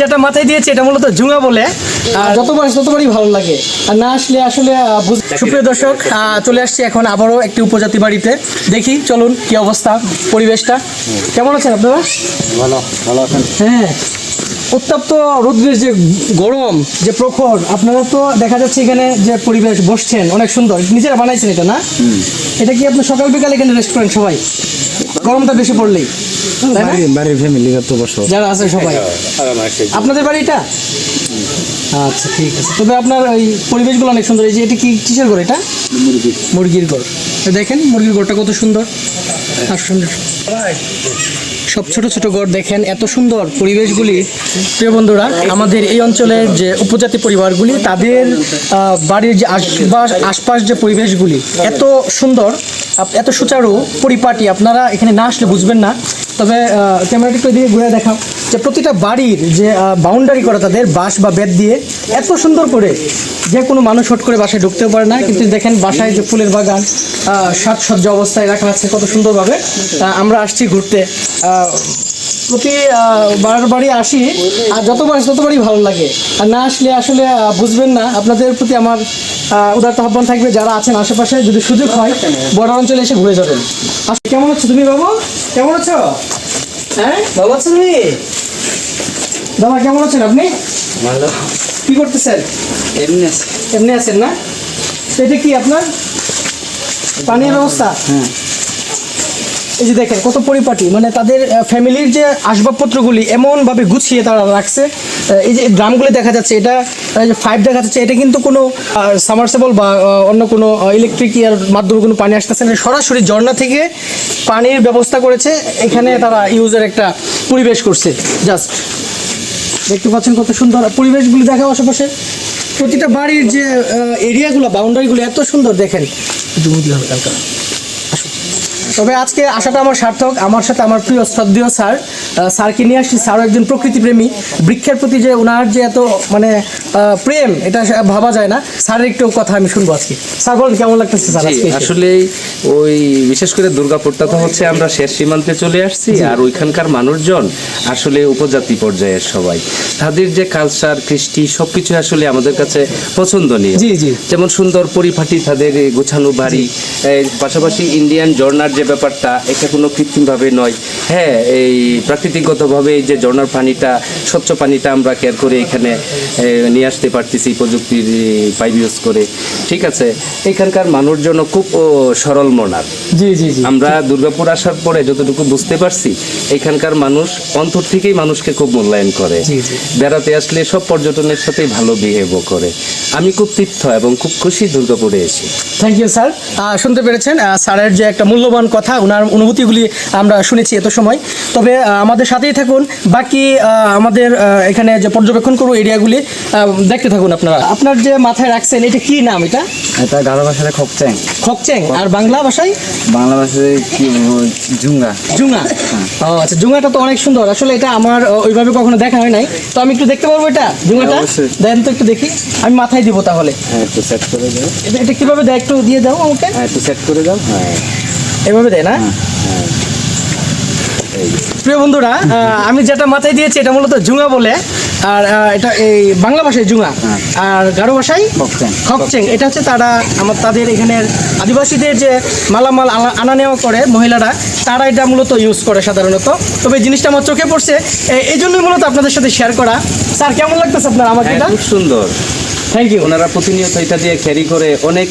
যেটা মাথায় দিয়েছে এটা মূলত ঝুঙা বলে। যত যতবার ততবারই ভালো লাগে। আর না আসলে আসলে সুপ্রিয় দর্শক আহ, চলে আসছি এখন আবারও একটি উপজাতি বাড়িতে। দেখি চলুন কি অবস্থা পরিবেশটা। কেমন আছেন আপনারা? ভালো ভালো আছেন। হ্যাঁ। উত্তপ্ত রৌদ্রের যে গরম যে প্রখর আপনারা তো দেখা যাচ্ছে এখানে যে পরিবেশ বসছেন অনেক সুন্দর। নিজেরা বানাইছেন এটা না? এটা কি আপনি সকাল বিকাল এখানে রেস্টুরেন্ট সবাই? গরমটা বেশি পড়লেই বাড়ির বসো। যারা আছে সবাই। আপনাদের বাড়ি এটা? আচ্ছা ঠিক আছে। তবে আপনার ওই পরিবেশগুলো অনেক সুন্দর। এই যে এটা কি কিসের ঘর এটা? মুরগির। ঘর। দেখেন মুরগির ঘরটা কত সুন্দর। আর সুন্দর সব ছোট ছোট ঘর দেখেন, এত সুন্দর পরিবেশগুলি। প্রিয় বন্ধুরা, আমাদের এই অঞ্চলের যে উপজাতি পরিবারগুলি, তাদের বাড়ির যে আশপাশ আশপাশ যে পরিবেশগুলি, এত সুন্দর এত সুচারু পরিপাটি, আপনারা এখানে না আসলে বুঝবেন না। তবে ক্যামেরাটি দিয়ে ঘুরে দেখাও। যে প্রতিটা বাড়ির যে বাউন্ডারি করা তাদের বাঁশ বা বেত দিয়ে এত সুন্দর করে যে কোনো মানুষ হট করে বাসায় ঢুকতেও পারে না। কিন্তু দেখেন বাসায় যে ফুলের বাগান সাজসজ্জ অবস্থায় রাখা আছে কত সুন্দরভাবে। আমরা আসছি ঘুরতে। প্রতি বার বাড়ি আসি। আর যতবার ততবারই ভালো লাগে। আর না আসলে আসলে বুঝবেন না। আপনাদের প্রতি আমার আহ, উদারত আহ্বান থাকবে যারা আছেন আশেপাশে যদি সুযোগ হয় বড় অঞ্চলে এসে ঘুরে যাবেন। আচ্ছা কেমন হচ্ছে তুমি বাবু? কেমন আছো? হ্যাঁ? ভালো আছো তুমি? দাদা কেমন আছেন আপনি? ভালো। কি করতেছেন? এমনি আছে। এমনি আছেন না? সেটা কি আপনার? পানির ব্যবস্থা হ্যাঁ। এই যে দেখেন, কত পরিপাটি। মানে তাদের ফ্যামিলির যে আসবাবপত্রগুলি এমনভাবে গুছিয়ে তারা রাখছে এই যে ড্রামগুলি দেখা যাচ্ছে, এটা যে ফাইভ দেখা যাচ্ছে, এটা কিন্তু কোনো সামার্সেবল বা অন্য কোনো ইলেকট্রিক ইয়ার মাধ্যমে কোনো পানি আসতেছে না। সরাসরি ঝর্ণা থেকে পানির ব্যবস্থা করেছে, এখানে তারা ইউজের একটা পরিবেশ করছে। জাস্ট দেখতে পাচ্ছেন কত সুন্দর পরিবেশগুলি দেখাও আশেপাশে। প্রতিটা বাড়ির যে এরিয়াগুলো বাউন্ডারিগুলো এত সুন্দর, দেখেন। জুম দিতে হবে কালকে। আসুন। তবে আজকে আসাটা আমার সার্থক আমার সাথে আমার প্রিয় শ্রদ্ধেয় স্যার স্যারকে নিয়ে আসছি। স্যারও একজন প্রকৃতিপ্রেমী। বৃক্ষের প্রতি যে ওনার যে এত মানে প্রেম এটা ভাবা যায় না। স্যারের একটু কথা আমি শুনব আজকে। স্যার বলেন কেমন লাগতেছে স্যার? আসলে ওই বিশেষ করে দুর্গাপুরটা তো হচ্ছে আমরা শেষ সীমান্তে চলে আসছি আর ওইখানকার মানুষজন আসলে উপজাতি পর্যায়ের সবাই। তাদের যে কালচার কৃষ্টি সবকিছু আসলে আমাদের কাছে পছন্দনীয়। যেমন সুন্দর পরিপাটি তাদের গোছানো বাড়ি পাশাপাশি ইন্ডিয়ান জর্নার যে ব্যাপারটা এটা কোনো কৃত্রিম ভাবে নয়। হ্যাঁ এই প্রাকৃতিকগতভাবে যে ঝর্ণার পানিটা স্বচ্ছ পানিটা আমরা কেয়ার করে এখানে নিয়ে আসতে পারতেছি প্রযুক্তির পাইপ ইউজ করে। ঠিক আছে? এখানকার মানুষজন খুব সরল মনার। জি জি আমরা দুর্গাপুর আসার পরে যতটুকু বুঝতে পারছি এখানকার মানুষ অন্তর থেকেই মানুষকে খুব মূল্যায়ন করে। বেড়াতে আসলে সব পর্যটনের সাথে ভালো বিহেভ করে। আমি খুব তীর্থ এবং খুব খুশি দুর্গাপুরে এসে। থ্যাংক ইউ স্যার শুনতে পেরেছেন স্যারের যে একটা মূল্যবান কথা ওনার অনুভূতিগুলি আমরা শুনেছি এত সময়। তবে আমাদের সাথেই থাকুন। বাকি আমাদের এখানে যে পর্যবেক্ষণ করব এরিয়াগুলি দেখতে থাকুন আপনারা। আপনার যে মাথায় রাখছেন এটা কি নাম এটা? এটা গারো ভাষায় খপচ্যাং খকচেং আর বাংলা ভাষায়? বাংলা ভাষায় কি বলব, জুঙ্গা জুঙা ও আচ্ছা জুঙাটা তো অনেক সুন্দর। আসলে এটা আমার ওইভাবে কখনো দেখা হয় নাই। তো আমি একটু দেখতে পারব এটা জুঙাটা অবশ্যই। দেন তো একটু দেখি। আমি মাথায় দিব তাহলে। হ্যাঁ একটু সেট করে দাও। এটা এটা কীভাবে দেয় একটু দিয়ে দাও আমাকে। হ্যাঁ একটু সেট করে দাও। হ্যাঁ। এভাবে দেয় না? প্রিয় বন্ধুরা আমি যেটা মাথায় দিয়েছি এটা মূলত জুঙা বলে। আর এটা এই বাংলা ভাষায় জুঙা আর গারো ভাষায়। খকচেং। এটা হচ্ছে তারা আমার তাদের এখানের আদিবাসীদের যে মালামাল আনা- নেওয়া করে মহিলারা তারা এটা মূলত ইউজ করে সাধারণত। তবে জিনিসটা আমার চোখে পড়ছে। এই জন্যই মূলত আপনাদের সাথে শেয়ার করা। স্যার কেমন লাগতেছে আপনার আমাকে হ্যাঁ, এটা? খুব সুন্দর। থ্যাংক ইউ ওনারা প্রতিনিয়ত এটা দিয়ে ক্যারি করে অনেক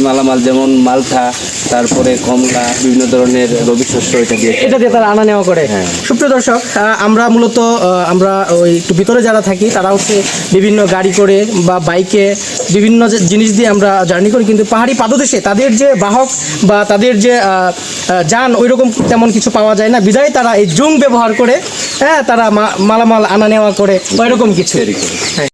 মালামাল যেমন মালটা তারপরে কমলা বিভিন্ন ধরনের রবি শস্য এটা দিয়ে এটা দিয়ে তারা আনা নেওয়া করে। হ্যাঁ। সুপ্রিয় দর্শক আমরা মূলত আমরা ওই একটু ভিতরে যারা থাকি তারা হচ্ছে বিভিন্ন গাড়ি করে বা বাইকে বিভিন্ন যে জিনিস দিয়ে আমরা জার্নি করি কিন্তু পাহাড়ি পাদদেশে তাদের যে বাহক বা তাদের যে যান ওই রকম তেমন কিছু পাওয়া যায় না। বিদায় তারা এই জুম ব্যবহার করে হ্যাঁ তারা মালামাল আনা নেওয়া করে বা এরকম কিছু হ্যাঁ।